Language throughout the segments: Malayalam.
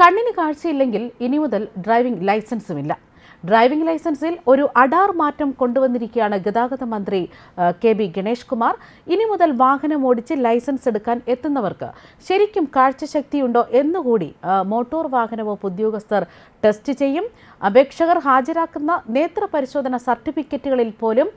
കണ്ണിന് കാഴ്ചയില്ലെങ്കിൽ ഇനി മുതൽ ഡ്രൈവിംഗ് ലൈസൻസുമില്ല. ഡ്രൈവിംഗ് ലൈസൻസിൽ ഒരു അഡാർ മാറ്റം കൊണ്ടുവന്നിരിക്കുകയാണ് ഗതാഗത മന്ത്രി കെ ബി ഗണേഷ് കുമാർ. ഇനി മുതൽ വാഹനം ഓടിച്ച് ലൈസൻസ് എടുക്കാൻ എത്തുന്നവർക്ക് ശരിക്കും കാഴ്ചശക്തിയുണ്ടോ എന്നുകൂടി മോട്ടോർ വാഹന വകുപ്പ് ഉദ്യോഗസ്ഥർ ടെസ്റ്റ് ചെയ്യും. അപേക്ഷകർ ഹാജരാക്കുന്ന നേത്ര പരിശോധന സർട്ടിഫിക്കറ്റുകളിൽ പോലും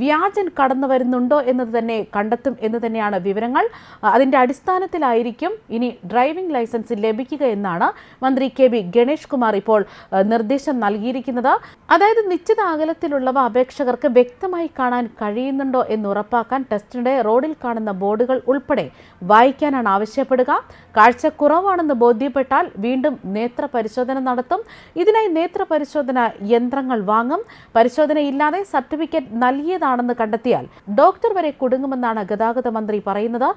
വ്യാജൻ കടന്നു വരുന്നുണ്ടോ എന്നത് തന്നെ കണ്ടെത്തും എന്ന് തന്നെയാണ് വിവരങ്ങൾ. അതിന്റെ അടിസ്ഥാനത്തിലായിരിക്കും ഇനി ഡ്രൈവിംഗ് ലൈസൻസ് ലഭിക്കുക എന്നാണ് മന്ത്രി കെ ബി ഗണേഷ് കുമാർ ഇപ്പോൾ നിർദ്ദേശം നൽകിയിരിക്കുന്നത്. അതായത് നിശ്ചിത അകലത്തിലുള്ളവ അപേക്ഷകർക്ക് വ്യക്തമായി കാണാൻ കഴിയുന്നുണ്ടോ എന്ന് ഉറപ്പാക്കാൻ ടെസ്റ്റിനിടെ റോഡിൽ കാണുന്ന ബോർഡുകൾ ഉൾപ്പെടെ വായിക്കാനാണ് ആവശ്യപ്പെടുക. കാഴ്ച കുറവാണെന്ന് ബോധ്യപ്പെട്ടാൽ വീണ്ടും നേത്ര പരിശോധന നടത്തും. ഇതിനായി നേത്ര പരിശോധന യന്ത്രങ്ങൾ വാങ്ങും. പരിശോധനയില്ലാതെ സർട്ടിഫിക്കറ്റ് നൽകിയതാണെന്ന് കണ്ടെത്തിയാൽ ഡോക്ടർ വരെ കുടുങ്ങുമെന്നാണ് ഗതാഗത മന്ത്രി പറയുന്നത്.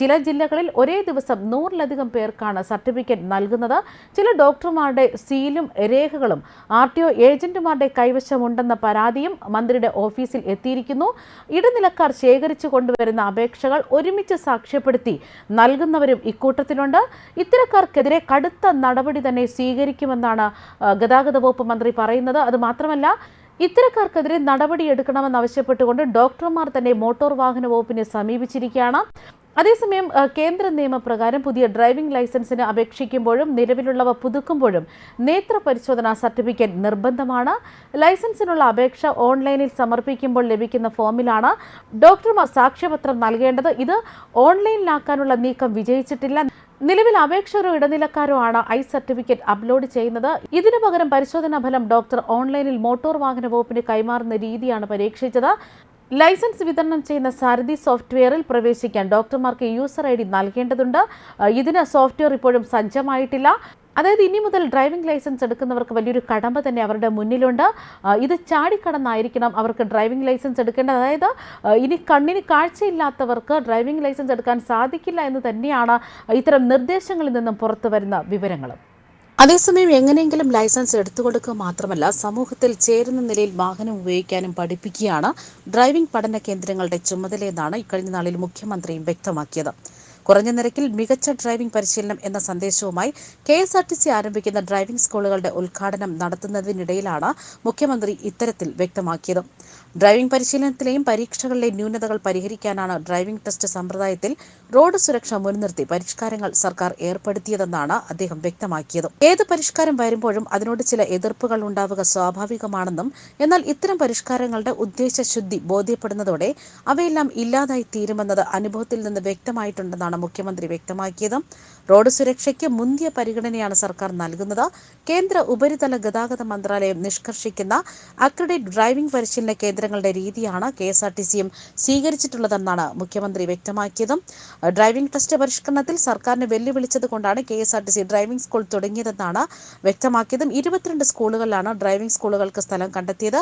ചില ജില്ലകളിൽ ഒരേ ദിവസം നൂറിലധികം പേർക്കാണ് സർട്ടിഫിക്കറ്റ് നൽകുന്നത്. ചില ഡോക്ടർമാരുടെ സീലും രേഖകളും ആർ ടി ഒ ഏജന്റുമാരുടെ കൈവശമുണ്ടെന്ന പരാതിയും മന്ത്രിയുടെ ഓഫീസിൽ എത്തിയിരിക്കുന്നു. ഇടനിലക്കാർ ശേഖരിച്ചു കൊണ്ടുവരുന്ന അപേക്ഷകൾ ഒരുമിച്ച് സാക്ഷ്യപ്പെടുത്തി നൽകുന്നവരും ഇക്കൂട്ടത്തിലുണ്ട്. ഇത്തരക്കാർക്കെതിരെ കടുത്ത നടപടി തന്നെ സ്വീകരിക്കുമെന്നാണ് ഗതാഗത വകുപ്പ് മന്ത്രി പറയുന്നത്. അത് മാത്രമല്ല ഇത്തരക്കാർക്കെതിരെ നടപടിയെടുക്കണമെന്ന് ആവശ്യപ്പെട്ടുകൊണ്ട് ഡോക്ടർമാർ തന്നെ മോട്ടോർ വാഹന വകുപ്പിനെ സമീപിച്ചിരിക്കുകയാണ്. അതേസമയം കേന്ദ്ര നിയമപ്രകാരം പുതിയ ഡ്രൈവിംഗ് ലൈസൻസിന് അപേക്ഷിക്കുമ്പോഴും നിലവിലുള്ളവ പുതുക്കുമ്പോഴും നേത്ര പരിശോധനാ സർട്ടിഫിക്കറ്റ് നിർബന്ധമാണ്. ലൈസൻസിനുള്ള അപേക്ഷ ഓൺലൈനിൽ സമർപ്പിക്കുമ്പോൾ ലഭിക്കുന്ന ഫോമിലാണ്. ഡോക്ടർമാർ സാക്ഷ്യപത്രം നൽകേണ്ടത്. ഇത് ഓൺലൈനിലാക്കാനുള്ള നീക്കം വിജയിച്ചിട്ടില്ല. നിലവിൽ അപേക്ഷകരോ ഇടനിലക്കാരോ ആണ് ഐ സർട്ടിഫിക്കറ്റ് അപ്ലോഡ് ചെയ്യുന്നത്. ഇതിനു പകരം പരിശോധനാ ഫലം ഡോക്ടർ ഓൺലൈനിൽ മോട്ടോർ വാഹന വകുപ്പിന് കൈമാറുന്ന രീതിയാണ് പരീക്ഷിച്ചത്. ലൈസൻസ് വിതരണം ചെയ്യുന്ന സാരഥി സോഫ്റ്റ്വെയറിൽ പ്രവേശിക്കാൻ ഡോക്ടർമാർക്ക് യൂസർ ഐ ഡി നൽകേണ്ടതുണ്ട്. ഇതിന് സോഫ്റ്റ്വെയർ ഇപ്പോഴും സജ്ജമായിട്ടില്ല. അതായത് ഇനി മുതൽ ഡ്രൈവിംഗ് ലൈസൻസ് എടുക്കുന്നവർക്ക് വലിയൊരു കടമ്പ തന്നെ അവരുടെ മുന്നിലുണ്ട്. ഇത് ചാടിക്കടന്നായിരിക്കണം അവർക്ക് ഡ്രൈവിംഗ് ലൈസൻസ് എടുക്കേണ്ടത്. അതായത് ഇനി കണ്ണിന് കാഴ്ചയില്ലാത്തവർക്ക് ഡ്രൈവിംഗ് ലൈസൻസ് എടുക്കാൻ സാധിക്കില്ല എന്ന് തന്നെയാണ് ഇത്തരം നിർദ്ദേശങ്ങളിൽ നിന്നും പുറത്തു വരുന്ന വിവരങ്ങൾ അതേസമയം എങ്ങനെയെങ്കിലും ലൈസൻസ് എടുത്തു കൊടുക്കുക മാത്രമല്ല സമൂഹത്തിൽ ചേരുന്ന നിലയിൽ വാഹനം ഉപയോഗിക്കാനും പഠിപ്പിക്കുകയാണ് ഡ്രൈവിംഗ് പഠന കേന്ദ്രങ്ങളുടെ ചുമതലയെന്നാണ് ഇക്കഴിഞ്ഞ നാളിൽ മുഖ്യമന്ത്രിയും വ്യക്തമാക്കിയത്. കുറഞ്ഞ നിരക്കിൽ മികച്ച ഡ്രൈവിംഗ് പരിശീലനം എന്ന സന്ദേശവുമായി K S R T C ആരംഭിക്കുന്ന ഡ്രൈവിംഗ് സ്കൂളുകളുടെ ഉദ്ഘാടനം നടത്തുന്നതിനിടയിലാണ് മുഖ്യമന്ത്രി ഇത്തരത്തിൽ വ്യക്തമാക്കിയത്. ഡ്രൈവിംഗ് പരിശീലനത്തിലെയും പരീക്ഷകളിലെയും ന്യൂനതകൾ പരിഹരിക്കാനാണ് ഡ്രൈവിംഗ് ടെസ്റ്റ് സമ്പ്രദായത്തിൽ റോഡ് സുരക്ഷ മുൻനിർത്തി പരിഷ്കാരങ്ങൾ സർക്കാർ ഏർപ്പെടുത്തിയതെന്നാണ് അദ്ദേഹം വ്യക്തമാക്കിയത്. ഏത് പരിഷ്കാരം വരുമ്പോഴും അതിനോട് ചില എതിർപ്പുകൾ ഉണ്ടാവുക സ്വാഭാവികമാണെന്നും എന്നാൽ ഇത്തരം പരിഷ്കാരങ്ങളുടെ ഉദ്ദേശശുദ്ധി ബോധ്യപ്പെടുന്നതോടെ അവയെല്ലാം ഇല്ലാതായി തീരുമെന്നത് അനുഭവത്തിൽ നിന്ന് വ്യക്തമായിട്ടുണ്ടെന്നാണ് മുഖ്യമന്ത്രി വ്യക്തമാക്കിയത്. റോഡ് സുരക്ഷയ്ക്ക് മുന്തിയ പരിഗണനയാണ് സർക്കാർ നൽകുന്നത്. കേന്ദ്ര ഉപരിതല ഗതാഗത മന്ത്രാലയം നിഷ്കർഷിക്കുന്ന അക്രഡിറ്റ് ഡ്രൈവിംഗ് പരിശീലന കേന്ദ്രങ്ങളുടെ രീതിയാണ് കെ എസ് ആർ ടി സിയും സ്വീകരിച്ചിട്ടുള്ളതെന്നാണ് മുഖ്യമന്ത്രി വ്യക്തമാക്കിയത്. ഡ്രൈവിംഗ് ടെസ്റ്റ് പരിഷ്കരണത്തിൽ സർക്കാരിനെ വെല്ലുവിളിച്ചത് കൊണ്ടാണ് K S R T C driving school തുടങ്ങിയതെന്നാണ് വ്യക്തമാക്കിയതും. ഇരുപത്തിരണ്ട് സ്കൂളുകളിലാണ് ഡ്രൈവിംഗ് സ്കൂളുകൾക്ക് സ്ഥലം കണ്ടെത്തിയത്.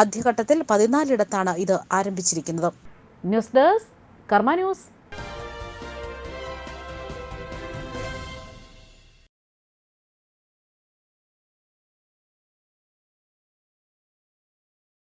ആദ്യഘട്ടത്തിൽ പതിനാലിടത്താണ് ഇത് ആരംഭിച്ചിരിക്കുന്നത്. News desk Karma news.